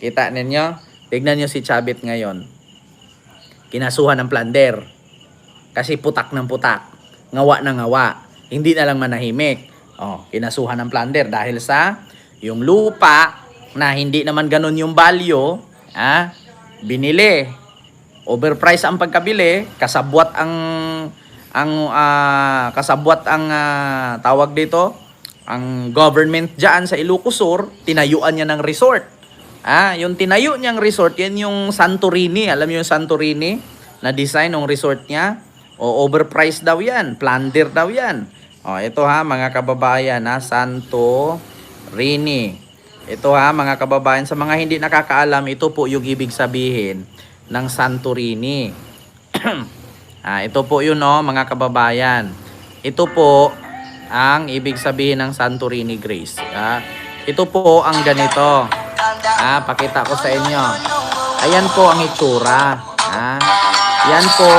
Kita ninyo? Tignan nyo si Chabit ngayon. Kinasuhan ng plunder. Kasi putak ng putak. Ngawa ng ngawa. Hindi na lang manahimik. Oh, kinasuhan ng plunder dahil sa yung lupa na hindi naman ganun yung value, ah, binili. Overprice ang pagkabili, kasabwat ang ang ah, kasabwat ang ah, tawag dito, ang government diyan sa Ilocos Sur, tinayuan niya ng resort. Ah, yung tinayo niyang resort, yan yung Santorini. Alam niyo yung Santorini na design ng resort niya? O overpriced daw yan, plunder daw yan. O, ito ha, mga kababayan ha, Santorini. Ito ha, mga kababayan, sa mga hindi nakakaalam, ito po yung ibig sabihin ng Santorini. ah, ito po yun no, mga kababayan. Ito po ang ibig sabihin ng Santorini Grace. Ah, ito po ang ganito. Ah, pakita ko sa inyo. Ayan po ang itsura. Ah, yan po.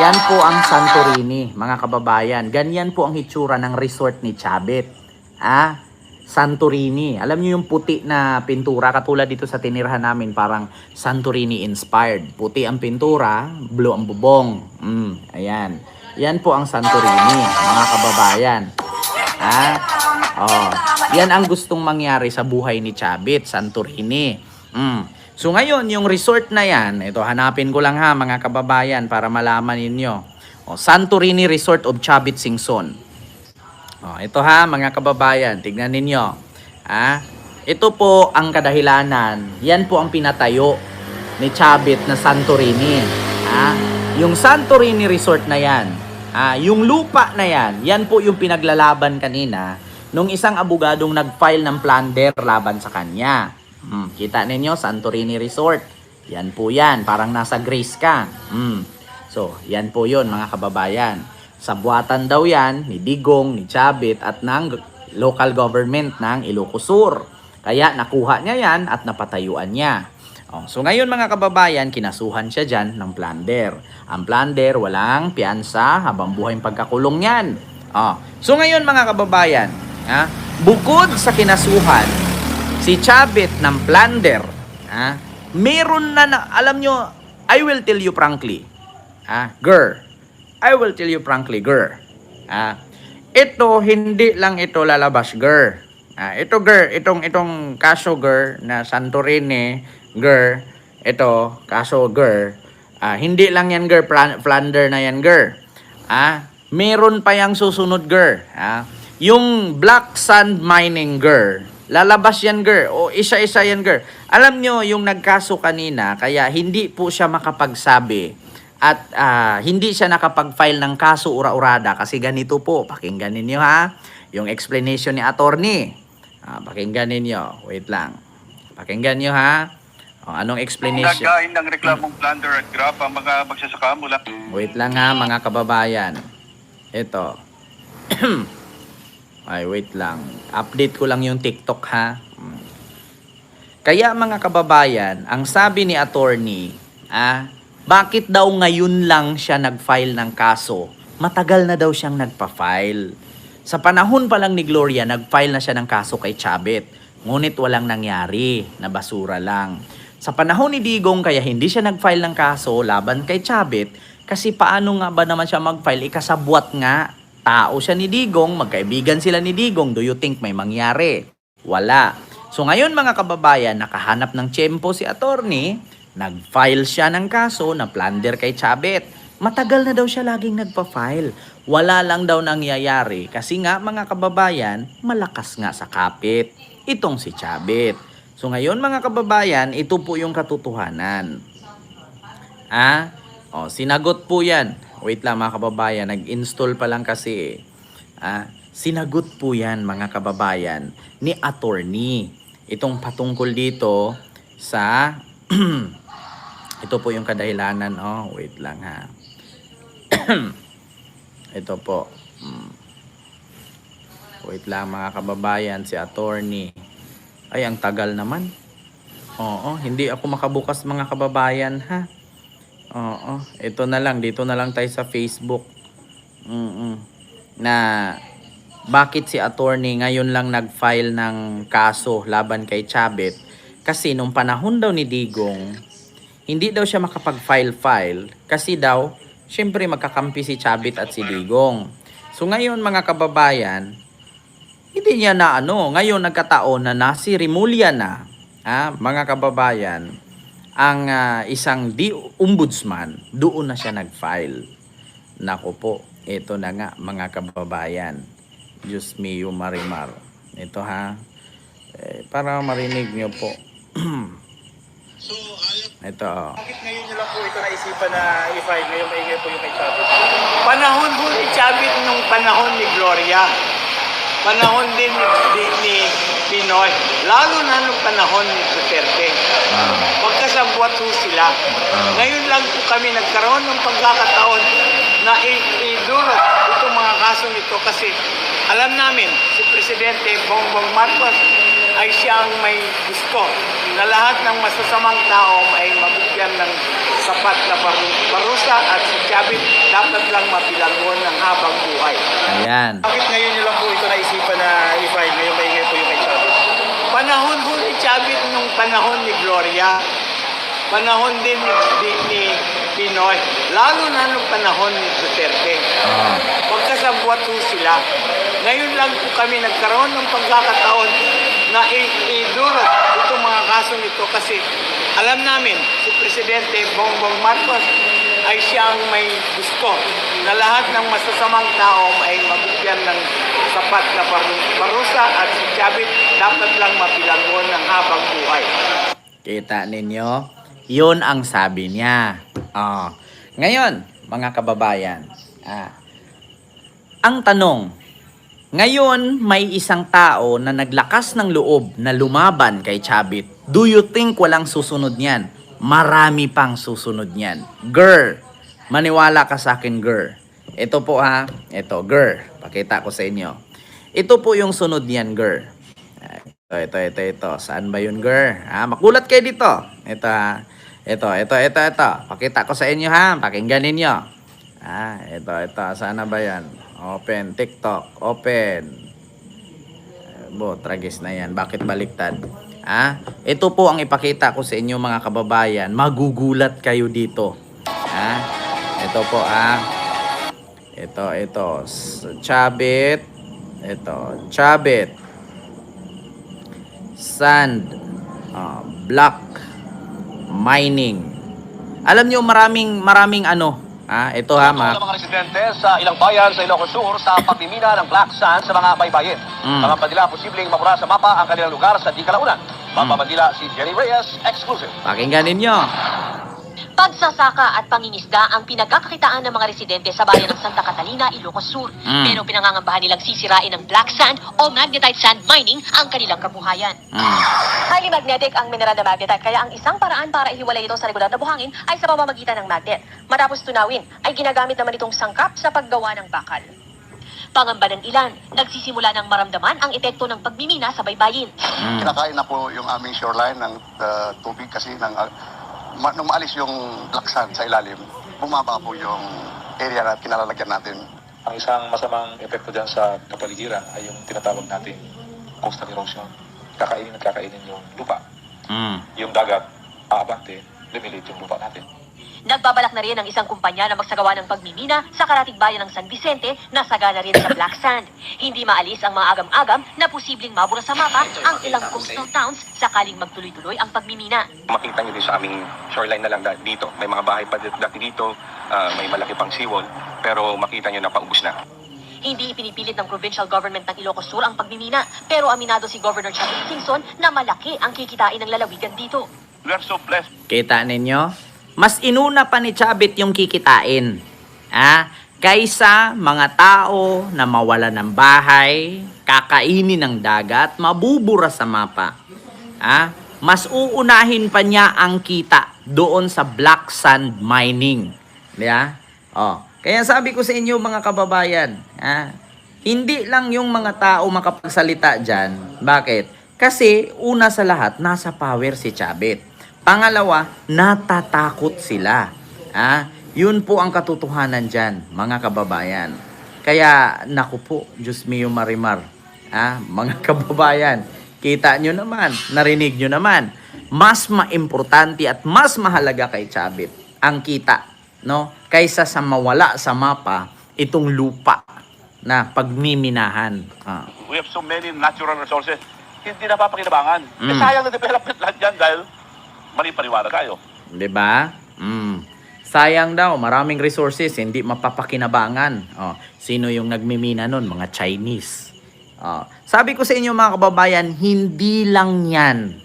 Yan po ang Santorini, mga kababayan. Ganyan po ang itsura ng resort ni Chabit. Ah, Santorini. Alam niyo yung puti na pintura katulad dito sa tinirahan namin parang Santorini inspired. Puti ang pintura, blue ang bubong. Mm, ayan. Yan po ang Santorini, mga kababayan. Ah, oh. Yan ang gustong mangyari sa buhay ni Chabit, Santorini. Mm. So ngayon, yung resort na yan, ito hanapin ko lang ha mga kababayan para malaman ninyo. Oh, Santorini Resort of Chabit Singson. Oh, ito ha mga kababayan, tignan ninyo. Ha? Ito po ang kadahilanan. Yan po ang pinatayo ni Chabit na Santorini. Ha? Yung Santorini Resort na yan, ah, yung lupa na yan, yan po yung pinaglalaban kanina nung isang abogadong nag-file ng plunder laban sa kanya. Hmm, kita ninyo, Santorini Resort. Yan po yan, parang nasa Grace ka. Hmm. So, yan po yun mga kababayan. Sa buwatan daw yan ni Digong, ni Chabit at ng local government ng Ilocos Sur. Kaya nakuha niya yan at napatayuan niya. Oh, so ngayon mga kababayan, kinasuhan siya dyan ng plunder. Ang plunder, walang piyansa habang buhay pagkakulong yan. Oh, so ngayon mga kababayan, ha, bukod sa kinasuhan, si Chabit ng plunder, ha, meron na, na alam nyo, I will tell you frankly, ha, girl, I will tell you frankly, girl, ha, ito, hindi lang ito lalabas, girl. Ah, ito, girl, itong, itong kaso, girl, na Santorini, girl, ito, kaso, girl, ah, hindi lang yan, girl, plunder na yan, girl. Ah, meron pa yang susunod, girl. Ah, yung black sand mining, girl, lalabas yan, girl. O isa-isa yan, girl. Alam nyo, yung nagkaso kanina, kaya hindi po siya makapagsabi at ah, hindi siya nakapag-file ng kaso ura-urada kasi ganito po, pakinggan ninyo ha, yung explanation ni attorney. Ah, pakinggan ninyo, wait lang. Pakinggan nyo ha. O, anong explanation? Nagkain ng reklamong plunder at grab ang mga magsasaka mula Wait lang ha, mga kababayan. Ito. Ay, wait lang. Update ko lang yung TikTok ha. Kaya mga kababayan, ang sabi ni attorney, ah, bakit daw ngayon lang siya nag-file ng kaso? Matagal na daw siyang nagpa-file. Sa panahon pa lang ni Gloria, nag-file na siya ng kaso kay Chabit. Ngunit walang nangyari, na basura lang. Sa panahon ni Digong, kaya hindi siya nag-file ng kaso laban kay Chabit, kasi paano nga ba naman siya mag-file? Ikasabwat nga, tao siya ni Digong, magkaibigan sila ni Digong, do you think may mangyari? Wala. So ngayon mga kababayan, nakahanap ng tiyempo si attorney, nag-file siya ng kaso na plunder kay Chabit. Matagal na daw siya laging nagpa-file. Wala lang daw nangyayari kasi nga mga kababayan, malakas nga sa kapit. Itong si Chabit. So ngayon mga kababayan, ito po yung katotohanan. Ah, oh, sinagot po yan. Wait lang mga kababayan, nag-install pa lang kasi. eh. Ah, sinagot po yan mga kababayan ni attorney. Itong patungkol dito sa ito po yung kadahilanan. Oh, wait lang ha. ito po. Mm. Wait lang mga kababayan, si attorney. Ay, ang tagal naman. Oo, hindi ako makabukas mga kababayan ha. Oo, ito na lang. Dito na lang tayo sa Facebook. Mm Na bakit si attorney ngayon lang nag-file ng kaso laban kay Chabit Kasi nung panahon daw ni Digong, hindi daw siya makapag-file-file kasi daw, syempre magkakampi si Chabit at si Digong. So ngayon mga kababayan, hindi niya na ano, ngayon nagkataon na nasi Rimulya na, ah, mga kababayan, ang ah, isang di ombudsman, doon na siya nag-file. Nako po, ito na nga mga kababayan. Diyos mio marimar. Ito ha, eh, para marinig niyo po. ito. oh. Bakit ngayon nyo lang po ito naisipan na i-file ngayong maingay po yung kay Chavez? Panahon po ni Chavit nung panahon ni Gloria. Panahon din ni, ni, ni Pinoy. Lalo na nung panahon ni Duterte. Ah, Magkasabwat po sila. Ngayon lang po kami nagkaroon ng pagkakataon na idurot itong mga kasong ito kasi alam namin si Presidente Bongbong Marcos ay siyang may gusto na lahat ng masasamang tao ay mabigyan ng sapat na paru- parusa at si Chavit dapat lang mabilanggon ng habang buhay. ayan. Bakit ngayon nyo lang po ito naisipan na i-file ngayong maingay po yung? Panahon po ni Chavit nung panahon ni Gloria. Panahon din ni, ni, ni Pinoy. Lalo na nung panahon ni Duterte. Ah, Magkasabwat po sila. Ngayon lang po kami nagkaroon ng pagkakataon na idurot itong mga kasong ito kasi alam namin si Presidente Bongbong Marcos ay siyang may gusto na lahat ng masasamang tao ay mabigyan ng sapat na paru- parusa at si Chavit dapat lang mabilanggon ng habang buhay. Kita ninyo? Yun ang sabi niya. Ah. Ngayon, mga kababayan, ah, ang tanong, ngayon may isang tao na naglakas ng loob na lumaban kay Chabit. Do you think walang susunod niyan? Marami pang susunod niyan. Girl, maniwala ka sa akin, girl. Ito po ha, ito, girl. Pakita ko sa inyo. Ito po yung sunod niyan, girl. Ah, Ito, ito, ito, ito. Saan ba yun, girl? Ha? Makulat kayo dito. Ito, ha? Ito, ito, ito, ito. Pakita ko sa inyo, ha? Pakinggan ninyo. Ah, ito, ito. Saan na ba yan? Open. TikTok. Open. Bo, tragis na yan. Bakit baliktad? Ha? Ito po ang ipakita ko sa inyo, mga kababayan. Magugulat kayo dito. Ha? Ito po, ha? Ito, ito. Chabit. Ito. Chabit sand, ah, block, mining. Alam niyo maraming maraming ano, ah, ito ha, ma. mga residente sa ilang bayan sa Ilocos Sur sa pagmimina ng black sand sa mga baybayin. Mm. Mga bandila posibleng mabura sa mapa ang kanilang lugar sa di kalaunan. Mapabandila si Jenny Reyes, exclusive. Pakinggan ninyo. Pagsasaka at pangingisda ang pinagkakakitaan ng mga residente sa bayan ng Santa Catalina, Ilocos Sur. Mm. Pero pinangangambahan nilang sisirain ng black sand o magnetite sand mining ang kanilang kabuhayan. Mm. Highly magnetic ang mineral na magnetite kaya ang isang paraan para ihiwalay ito sa regular na buhangin ay sa pamamagitan ng magnet. Matapos tunawin, ay ginagamit naman itong sangkap sa paggawa ng bakal. Pangamba ng ilan, nagsisimula ng maramdaman ang epekto ng pagmimina sa baybayin. Mm. Kinakain na po yung aming shoreline ng uh, tubig kasi ng, uh, ma- nung maalis yung black sand sa ilalim, bumaba po yung area na kinalalagyan natin. Ang isang masamang epekto dyan sa kapaligiran ay yung tinatawag natin coastal erosion. Kakainin at kakainin yung lupa. Mm. Yung dagat, aabante, lumilit yung lupa natin. Nagbabalak na rin ang isang kumpanya na magsagawa ng pagmimina sa karatig bayan ng San Vicente na sagana rin sa black sand. Hindi maalis ang mga agam-agam na posibleng mabura sa mapa ang ilang coastal towns sakaling magtuloy-tuloy ang pagmimina. makita nyo din sa aming shoreline na lang dito. May mga bahay pa dati dito, ah, may malaki pang seawall, pero makita nyo na paubos na. Hindi ipinipilit ng provincial government ng Ilocos Sur ang pagmimina, pero aminado si Governor Chavez Singson na malaki ang kikitain ng lalawigan dito. We are so blessed. Kita ninyo? Mas inuna pa ni Chabit yung kikitain. Ah, kaysa mga tao na mawala ng bahay, kakainin ng dagat, mabubura sa mapa. Ah, mas uunahin pa niya ang kita doon sa black sand mining. Di ba? Oh, kaya sabi ko sa inyo mga kababayan, ah, hindi lang yung mga tao makapagsalita diyan. Bakit? Kasi una sa lahat, nasa power si Chabit. Pangalawa, natatakot sila. Ah, yun po ang katotohanan dyan, mga kababayan. Kaya, naku po, Diyos mio marimar. Ah, mga kababayan, kita nyo naman, narinig nyo naman. mas maimportante at mas mahalaga kay Chabit ang kita, no? Kaysa sa mawala sa mapa itong lupa na pagmiminahan. Ah. We have so many natural resources, hindi na papakinabangan. Eh, Mm. sayang na development lahat yan dahil mali paniwala tayo. 'Di ba? Mm. Sayang daw, maraming resources hindi mapapakinabangan. Oh, sino yung nagmimina nun? Mga Chinese. Oh, sabi ko sa inyo mga kababayan, hindi lang 'yan.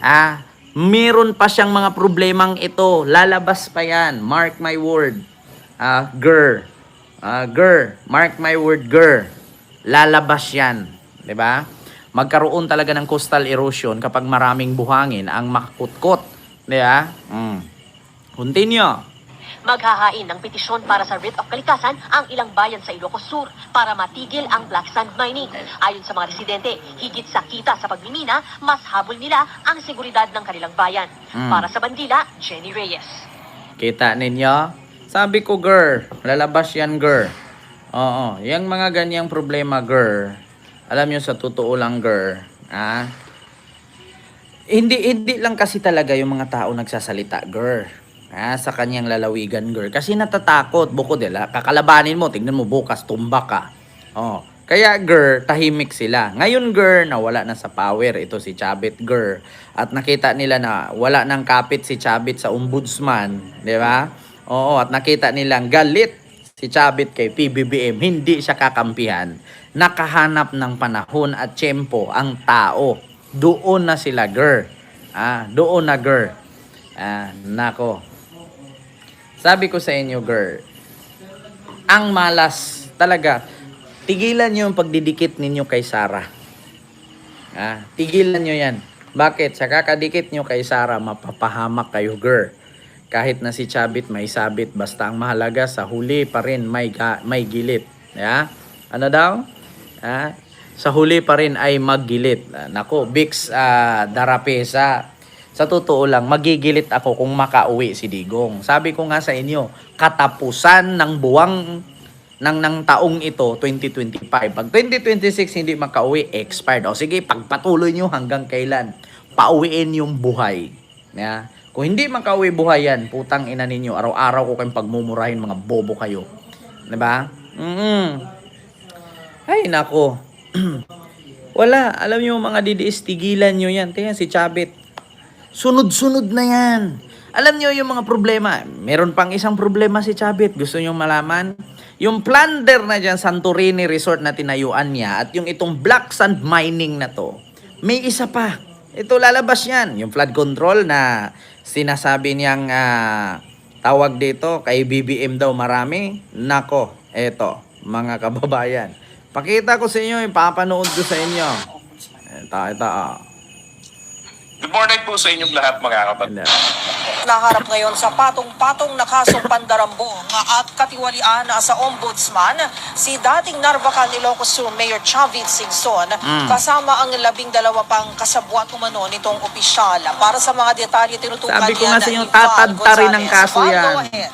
Ah, meron pa siyang mga problemang ito. Lalabas pa 'yan. Mark my word. Ah, ger. Ah, ger. Mark my word, ger. Lalabas 'yan, 'di ba? Magkaroon talaga ng coastal erosion kapag maraming buhangin ang makakutkot, 'di ba? Mm. Continue. Maghahain ng petisyon para sa writ of kalikasan ang ilang bayan sa Ilocos Sur para matigil ang black sand mining. Ayon sa mga residente, higit sa kita sa pagmimina, mas habol nila ang seguridad ng kanilang bayan. Mm. Para sa bandila, Jenny Reyes. Kita ninyo? Sabi ko, girl, lalabas yan, girl. Oo, yung mga ganyang problema, girl. Alam nyo, sa totoo lang, girl, ah, hindi, hindi lang kasi talaga yung mga tao nagsasalita, girl. Ah, sa kanyang lalawigan, girl. Kasi natatakot, bukod nila, kakalabanin mo, tignan mo, bukas, tumba ka. Oh. Kaya, girl, tahimik sila. Ngayon, girl, nawala na sa power. Ito si Chabit, girl. At nakita nila na wala nang kapit si Chabit sa ombudsman. Di ba? Oo, at nakita nilang galit si Chabit kay PBBM. Hindi siya kakampihan. Nakahanap ng panahon at tiyempo ang tao. Doon na sila, girl. Ah, doon na, girl. Ah, nako. Sabi ko sa inyo, girl, ang malas talaga, tigilan nyo yung pagdidikit ninyo kay Sarah. Ah, tigilan nyo yan. Bakit? Sa kakadikit nyo kay Sarah, mapapahamak kayo, girl. Kahit na si Chabit may sabit, basta ang mahalaga sa huli pa rin may, may gilit. Yeah? Ano daw? Ah, sa huli pa rin ay maggilit. Nako, Bix ah, Darapesa. Sa totoo lang, magigilit ako kung makauwi si Digong. Sabi ko nga sa inyo, katapusan ng buwang ng, ng taong ito, 2025. Pag 2026 hindi makauwi, expired. O sige, pagpatuloy nyo hanggang kailan. Pauwiin yung buhay. Yeah? Kung hindi makauwi buhay yan, putang ina ninyo, araw-araw ko kayong pagmumurahin, mga bobo kayo. ba? Mm Ay, nako. Wala. Alam nyo mga DDS, tigilan nyo yan. Tingnan si Chabit. Sunod-sunod na yan. Alam nyo yung mga problema. Meron pang isang problema si Chabit. Gusto nyo malaman? Yung plunder na dyan, Santorini Resort na tinayuan niya at yung itong black sand mining na to, may isa pa. Ito lalabas yan. Yung flood control na sinasabi niyang ah, tawag dito kay BBM daw marami. Nako, eto mga kababayan. Pakita ko sa inyo, ipapanood ko sa inyo. Ito, ito. ah. Good morning po sa inyong lahat mga kapatid. Naharap ngayon sa patong-patong na kasong pandarambong at katiwalian sa ombudsman si dating Narvacan Ilocos Sur Mayor Chavit Singson Mm. kasama ang labing dalawa pang kasabwat umano nitong opisyal. Para sa mga detalye tinutukan Sabi ko nga sa inyo, Ival tatadtarin ng Gonzalez. kaso yan. go ahead.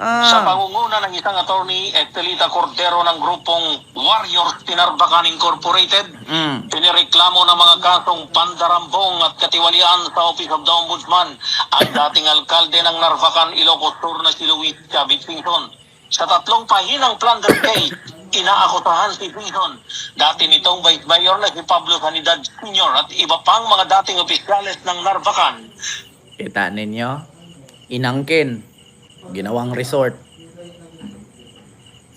Sa Ah, pangunguna ng isang attorney, Estelita Cordero ng grupong Warriors Tinarbacan Incorporated, mm. Pinireklamo ng mga kasong pandarambong at katiwalian sa Office of the Ombudsman ang dating alkalde ng Narvacan, Ilocos Sur na si Luis Chavez Singson. Sa tatlong pahinang plunder case, inaakusahan si Singson. Dati nitong Vice Mayor na si Pablo Sanidad Sr. at iba pang mga dating opisyales ng Narvacan. Kita ninyo? Inangkin. Ginawang resort.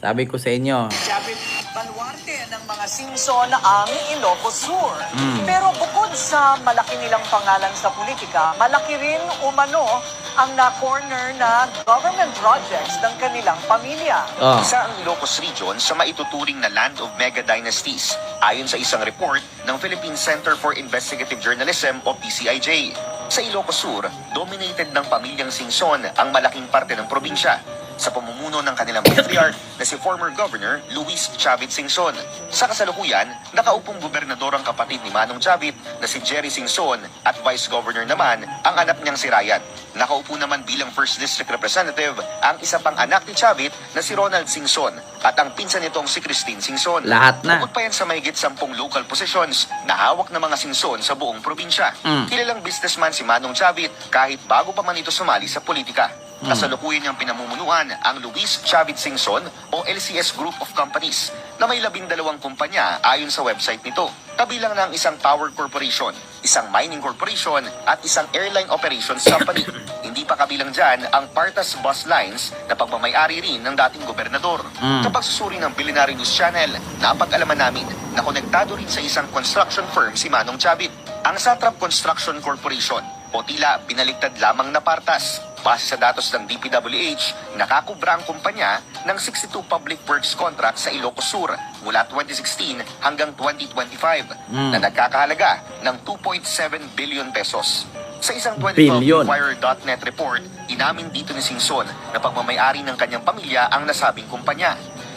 Sabi ko sa inyo, David Baluarte ng mga Simpson ang Ilocos Sur. Mm. Pero bukod sa malaki nilang pangalan sa politika, malaki rin umano ang na-corner na government projects ng kanilang pamilya. oh, Isa ang Ilocos Region sa maituturing na land of mega dynasties, ayon sa isang report ng Philippine Center for Investigative Journalism o PCIJ. Sa Ilocos Sur, dominated ng pamilyang Singson ang malaking parte ng probinsya. Sa pamumuno ng kanilang patriarch na si former Governor Luis Chavit Singson. Sa kasalukuyan, nakaupong gobernador ang kapatid ni Manong Chavit na si Jerry Singson at Vice Governor naman ang anak niyang si Ryan. Nakaupo naman bilang First District Representative ang isa pang anak ni Chavit na si Ronald Singson at ang pinsan nitong si Christine Singson. Lahat na. Bukod pa yan sa mahigit sampung local positions na hawak ng mga Singson sa buong probinsya. Mm. Kilalang businessman si Manong Chavit kahit bago pa man ito sumali sa politika. Kasalukuyan niyang pinamumunuan ang Luis Chavit Singson o LCS Group of Companies na may labindalawang kumpanya ayon sa website nito. Kabilang ng isang power corporation, isang mining corporation at isang airline operations company. Hindi pa kabilang dyan ang Partas Bus Lines na pagmamayari rin ng dating gobernador. Mm. Sa pagsusuri ng Billionaire News Channel, napag-alaman namin na konektado rin sa isang construction firm si Manong Chavit, ang Satrap Construction Corporation o tila binaliktad lamang na partas. Base sa datos ng DPWH, nakakubra ang kumpanya ng 62 public works contract sa Ilocos Sur mula 2016 hanggang 2025 Mm. na nagkakahalaga ng 2.7 billion pesos. Sa isang 2012 Billion. Inquirer.net report, inamin dito ni Singson na pagmamayari ng kanyang pamilya ang nasabing kumpanya.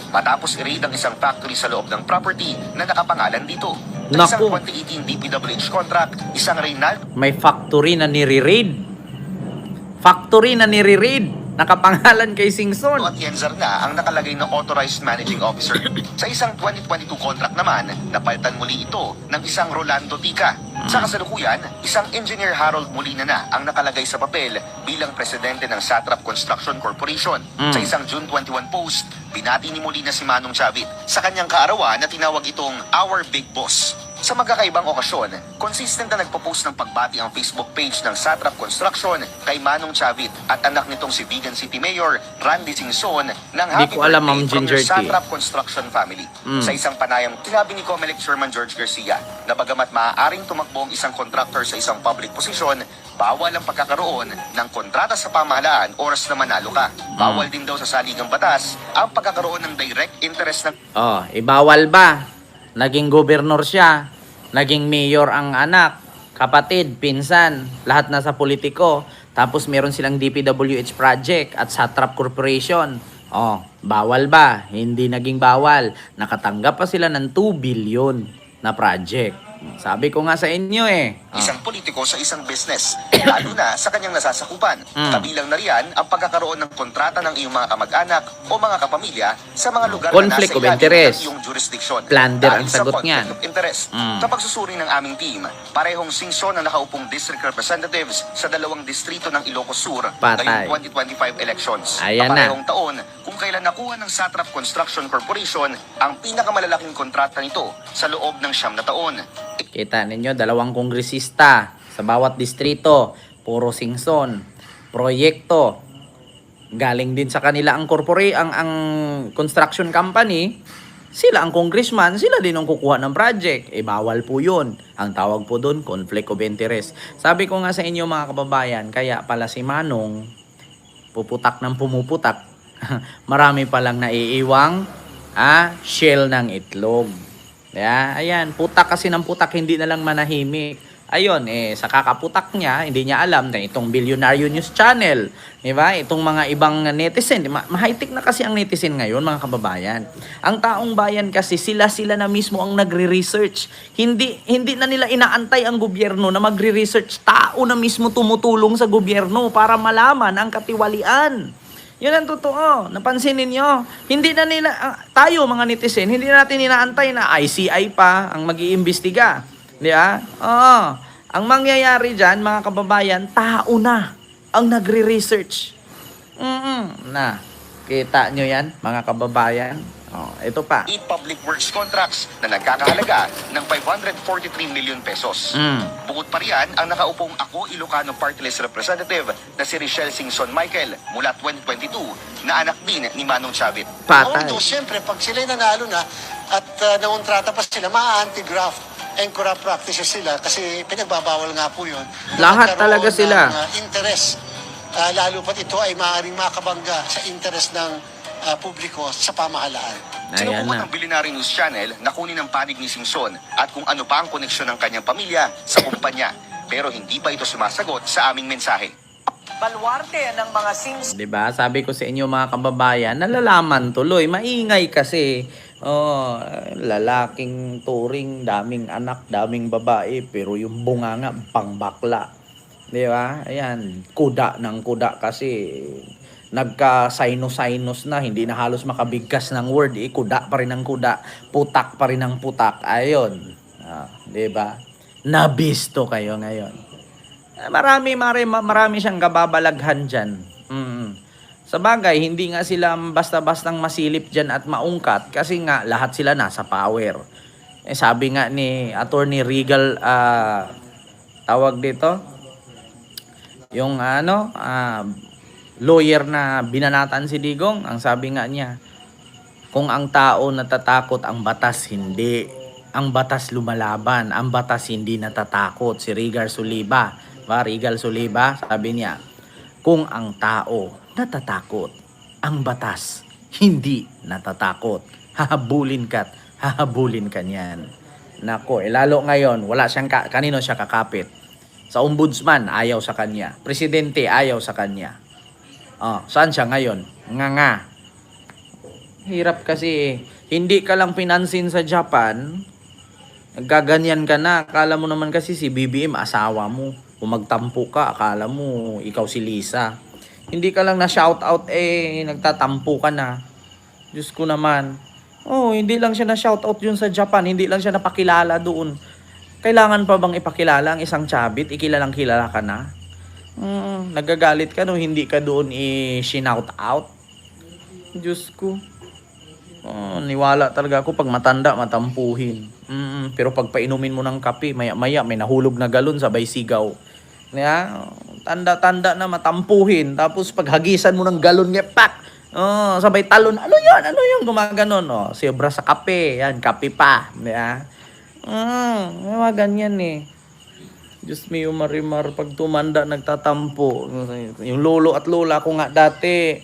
Matapos i-raid ang isang factory sa loob ng property na nakapangalan dito. Sa isang Naku. 2018 DPWH contract, isang Reynald May factory na nire-raid. Factory na nire-raid. Nakapangalan kay Singson. at Yenzar na ang nakalagay na authorized managing officer. Sa isang 2022 contract naman, napalitan muli ito ng isang Rolando Tica. Sa kasalukuyan, isang engineer Harold Molina na ang nakalagay sa papel bilang presidente ng Satrap Construction Corporation. Mm. Sa isang June 21 post, binati ni Molina si Manong Chavit sa kanyang kaarawan na tinawag itong Our Big Boss. Sa magkakaibang okasyon, consistent na nagpo-post ng pagbati ang Facebook page ng Satrap Construction kay Manong Chavit at anak nitong si Vigan City Mayor Randy Singson ng Happy ko alam, Ma'am Birthday from Ginger your Tea. Satrap Construction Family. Mm. Sa isang panayam, sinabi ni Comelec Chairman George Garcia na bagamat maaaring tumakbo ang isang contractor sa isang public position, bawal ang pagkakaroon ng kontrata sa pamahalaan oras na manalo ka. Bawal din daw sa saligang batas ang pagkakaroon ng direct interest ng Oh, ibawal ba? Naging gobernur siya. Naging mayor ang anak, kapatid, pinsan, lahat nasa politiko. Tapos meron silang DPWH project at Satrap Corporation. Oh, bawal ba? Hindi naging bawal. Nakatanggap pa sila ng 2 billion na project. Sabi ko nga sa inyo eh. Oh. isang politiko sa isang business, lalo na sa kanyang nasasakupan. Mm. Kabilang na riyan ang pagkakaroon ng kontrata ng iyong mga kamag-anak o mga kapamilya sa mga lugar Conflict na nasa ilalim interest. ng iyong jurisdiction. Plunder ang sagot niyan. of interest. Mm. Sa pagsusuri ng aming team, parehong Singson na nakaupong district representatives sa dalawang distrito ng Ilocos Sur Patay. ngayong 2025 elections. Ayan na. Kaparehong taon kung kailan nakuha ng Satrap Construction Corporation ang pinakamalalaking kontrata nito sa loob ng siyam na taon. Kita ninyo, dalawang kongresista sa bawat distrito. Puro singson. Proyekto. Galing din sa kanila ang corporate, ang, ang construction company. Sila ang congressman, sila din ang kukuha ng project. Eh, bawal po yun. Ang tawag po doon, conflict of interest. Sabi ko nga sa inyo mga kababayan, kaya pala si Manong, puputak ng pumuputak. Marami palang naiiwang ah, shell ng itlog. Yeah, ayan, putak kasi ng putak, hindi na lang manahimik. Ayun, eh, sa kakaputak niya, hindi niya alam na itong Billionaire News Channel, di ba? Itong mga ibang netizen, ma- ma-high-tech na kasi ang netizen ngayon, mga kababayan. Ang taong bayan kasi, sila-sila na mismo ang nagre-research. Hindi, hindi na nila inaantay ang gobyerno na magre-research. Tao na mismo tumutulong sa gobyerno para malaman ang katiwalian. Yun ang totoo. Napansin ninyo. Hindi na nila, ah, tayo mga netizen, hindi natin inaantay na ICI pa ang mag-iimbestiga. Di ba? Oo. Ang mangyayari dyan, mga kababayan, tao na ang nagre-research. Mm Na. Kita nyo yan, mga kababayan? Oh, ito pa. Eight public works contracts na nagkakahalaga ng 543 million pesos. Mm. Bukod pa riyan, ang nakaupong ako Ilocano Party List Representative na si Richelle Singson Michael mula 2022 na anak din ni Manong Chavit. Patay. Although, siyempre, pag sila'y nanalo na at uh, nangontrata pa sila, ma-anti-graft and corrupt practices sila kasi pinagbabawal nga po yun. Lahat talaga sila. Ng, uh, interest, uh, lalo pat ito ay maaaring makabangga sa interest ng uh, publiko sa pamahalaan. Sinubukan ng Billionaire News Channel na kunin ang panig ni Singson at kung ano pa ang koneksyon ng kanyang pamilya sa kumpanya. Pero hindi pa ito sumasagot sa aming mensahe. Baluarte ng mga sins 'Di ba? Sabi ko sa inyo mga kababayan, nalalaman tuloy, maingay kasi. Oh, lalaking turing, daming anak, daming babae, pero yung bunganga pangbakla. 'Di ba? Ayan, kuda ng kuda kasi nagka-sinus-sinus na, hindi na halos makabigkas ng word, eh, kuda pa rin ang kuda, putak pa rin ang putak. Ayon. Ah, 'di ba? Nabisto kayo ngayon. Eh, Marami, marami, marami siyang kababalaghan dyan. Mm. Sa bagay, hindi nga sila basta-bastang masilip dyan at maungkat kasi nga lahat sila nasa power. Eh, sabi nga ni Attorney Regal, ah, tawag dito, yung ano, ah, lawyer na binanatan si Digong, ang sabi nga niya, kung ang tao natatakot, ang batas hindi. Ang batas lumalaban, ang batas hindi natatakot. Si Regal Suliba, ba, Regal Suliba, sabi niya, kung ang tao natatakot, ang batas hindi natatakot. Hahabulin ka't hahabulin ka niyan. Nako, eh, lalo ngayon, wala siyang ka- kanino siya kakapit. Sa ombudsman, ayaw sa kanya. Presidente, ayaw sa kanya. Oh, saan siya ngayon? Nga nga. Hirap kasi eh. Hindi ka lang pinansin sa Japan, nagkaganyan ka na. Akala mo naman kasi si BBM asawa mo. Kung magtampo ka, akala mo ikaw si Lisa. Hindi ka lang na shout out eh, nagtatampo ka na. Diyos ko naman. Oh, hindi lang siya na shout out yun sa Japan, hindi lang siya napakilala doon. Kailangan pa bang ipakilala ang isang chabit? Ikilalang kilala ka na? Mm, nagagalit ka no, hindi ka doon i-shout out. Diyos ko. Oh, niwala talaga ako pag matanda, matampuhin. Mm, pero pag painumin mo ng kape, maya-maya may nahulog na galon sabay sigaw. Yeah, tanda-tanda na matampuhin. Tapos pag hagisan mo ng galon niya, pak! Oh, sabay talon. Ano yun? Ano yung gumaganon? Oh, sobra sa kape. Yan, kape pa. Yeah. Mm, mga ganyan eh. Diyos me, yung marimar, pag tumanda, nagtatampo. Yung lolo at lola ko nga dati,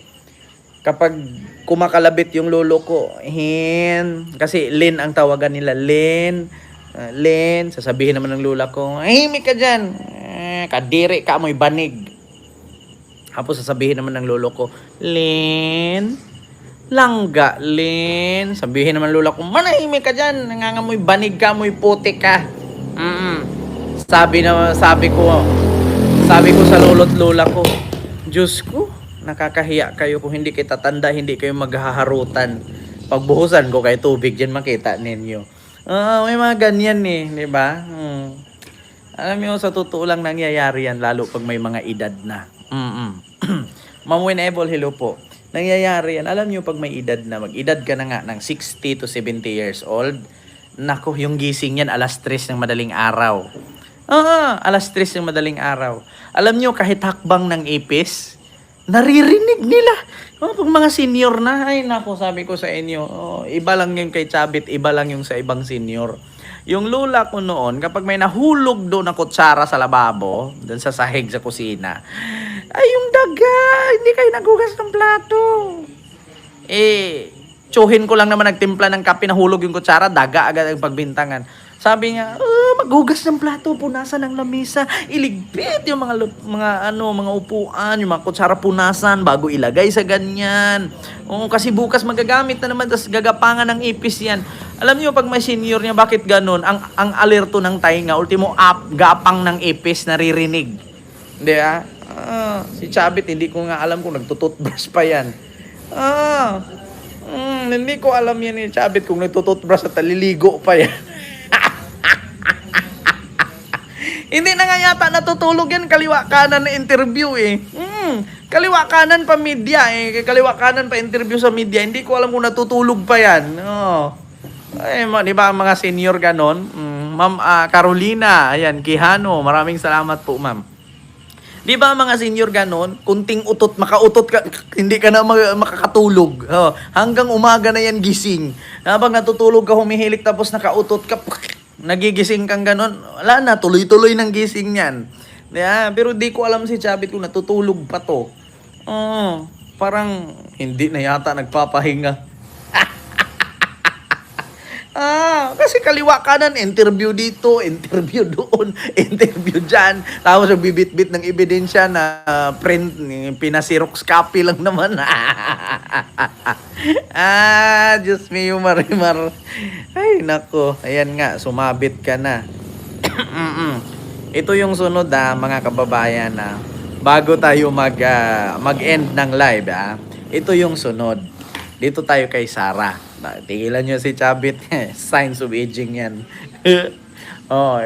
kapag kumakalabit yung lolo ko, hin, kasi Lin ang tawagan nila, Lin, uh, Lin, sasabihin naman ng lola ko, ahimik ka dyan, eh, kadiri ka, amoy banig. Tapos sasabihin naman ng lolo ko, Lin, langga, Lin. Sabihin naman lola ko, manahimik ka dyan, nangangamoy banig ka, amoy putik ka. Mm Sabi na, sabi ko, sabi ko sa lolo't lola ko, Diyos ko, nakakahiya kayo kung hindi kayo tatanda, hindi kayo maghaharutan. Pagbuhusan ko kay tubig, dyan makita ninyo. Ah, may mga ganyan eh, di ba? Hmm. Alam mo, sa totoo lang nangyayari yan, lalo pag may mga edad na. Mm-mm. Ma'am Winable, hello po. Nangyayari yan. Alam niyo pag may edad na, mag-edad ka na nga ng 60 to 70 years old, nako, yung gising yan alas 3 ng madaling araw. Ah, alas 3 ng madaling araw. Alam niyo kahit hakbang ng ipis, naririnig nila. Oh, pag mga senior na, ay nako, sabi ko sa inyo, oh, iba lang yung kay Chabit, iba lang yung sa ibang senior. Yung lula ko noon, kapag may nahulog doon na kutsara sa lababo, doon sa sahig sa kusina, ay yung daga, hindi kayo nagugas ng plato. Eh, tsuhin ko lang naman nagtimpla ng kape, nahulog yung kutsara, daga agad ang pagbintangan. Sabi niya, "Ah, maghugas ng plato, punasan ng lamisa, iligpit yung mga mga ano, mga upuan, yung mga kutsara punasan bago ilagay sa ganyan. Oo, kasi bukas magagamit na naman tas gagapangan ng ipis yan. Alam niyo pag may senior niya bakit ganun? Ang ang alerto ng tainga, ultimo up, gapang ng ipis naririnig. Hindi ah? Ah, si Chabit, hindi ko nga alam kung nagtututbrush pa yan. Ah, mm, hindi ko alam yan ni Chabit kung nagtututbrush at taliligo pa yan. Hindi na nga yata natutulog yan kaliwa kanan na interview eh. Hmm, kaliwa kanan pa media eh. Kaliwa kanan pa interview sa media. Hindi ko alam kung natutulog pa yan. Oh. Ay, di ba mga senior ganon? Mm, ma'am ah, Carolina, ayan, Kihano, maraming salamat po ma'am. Di ba mga senior ganon, kunting utot, makautot ka, hindi ka na makakatulog. Oh, hanggang umaga na yan gising. Habang natutulog ka, humihilik tapos nakautot ka, nagigising kang ganon, wala na, tuloy-tuloy ng gising yan. Yeah, pero di ko alam si Chabit kung natutulog pa to. Oh, parang hindi na yata nagpapahinga. Ah, kasi kaliwa kanan, interview dito, interview doon, interview dyan. Tapos bibit-bit ng ebidensya na ah, print, pinasirox copy lang naman. ah, Diyos me, Marimar. Ay, nako. Ayan nga, sumabit ka na. Ito yung sunod ah, mga kababayan na bago tayo mag ah, mag-end ng live ah. Ito yung sunod. Dito tayo kay Sarah. Tigilan nyo si Chabit. Signs of aging yan. oh,